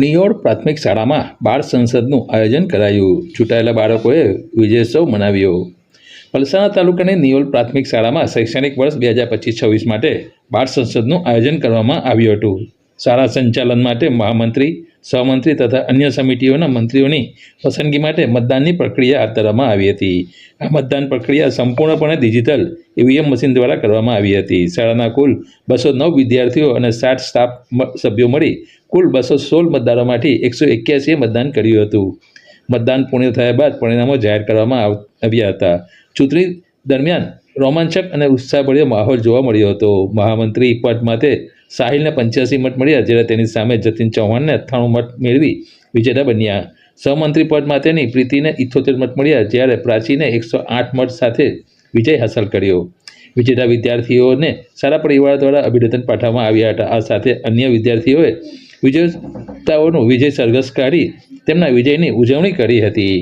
નિયોડ પ્રાથમિક શાળામાં બાળ સંસદનું આયોજન કરાયું. ચૂંટાયેલા બાળકોએ વિજયોત્સવ મનાવ્યો. પલસાણા તાલુકાની નિયોલ પ્રાથમિક શાળામાં શૈક્ષણિક વર્ષ બે હજાર પચીસ છવ્વીસ માટે બાળ સંસદનું આયોજન કરવામાં આવ્યું હતું. શાળા સંચાલન માટે મહામંત્રી સહમંત્રી તથા અન્ય સમિતિઓના મંત્રીઓની પસંદગી માટે મતદાનની પ્રક્રિયા હાથ ધરવામાં આવી હતી. આ મતદાન પ્રક્રિયા સંપૂર્ણપણે ડિજિટલ ઈવીએમ મશીન દ્વારા કરવામાં આવી હતી. શાળાના કુલ બસો નવ વિદ્યાર્થીઓ અને સાઠ સ્ટાફ સભ્યો મળી કુલ બસો સોળ મતદારોમાંથી એકસો એક્યાસીએ મતદાન કર્યું હતું. મતદાન પૂર્ણ થયા બાદ પરિણામો જાહેર કરવામાં આવ- આવ્યા હતા. ચૂંટણી દરમિયાન રોમાંચક અને ઉત્સાહભર્યો માહોલ જોવા મળ્યો હતો. મહામંત્રી પદ માટે સાહિલને પંચ્યાસી મત મળ્યા જ્યારે તેની સામે જતીન ચૌહાણને અઠ્ઠાણું મત મેળવી વિજેતા બન્યા. સહમંત્રી પદ માટેની પ્રીતિને ઇથોતેર મત મળ્યા, જ્યારે પ્રાચીને એકસો આઠ મત સાથે વિજય હાંસલ કર્યો. વિજેતા વિદ્યાર્થીઓને સારા પરિવાર દ્વારા અભિનંદન પાઠવવામાં આવ્યા હતા. આ સાથે અન્ય વિદ્યાર્થીઓએ વિજેતાઓનું વિજય સરઘસ કાઢી તેમના વિજયની ઉજવણી કરી હતી.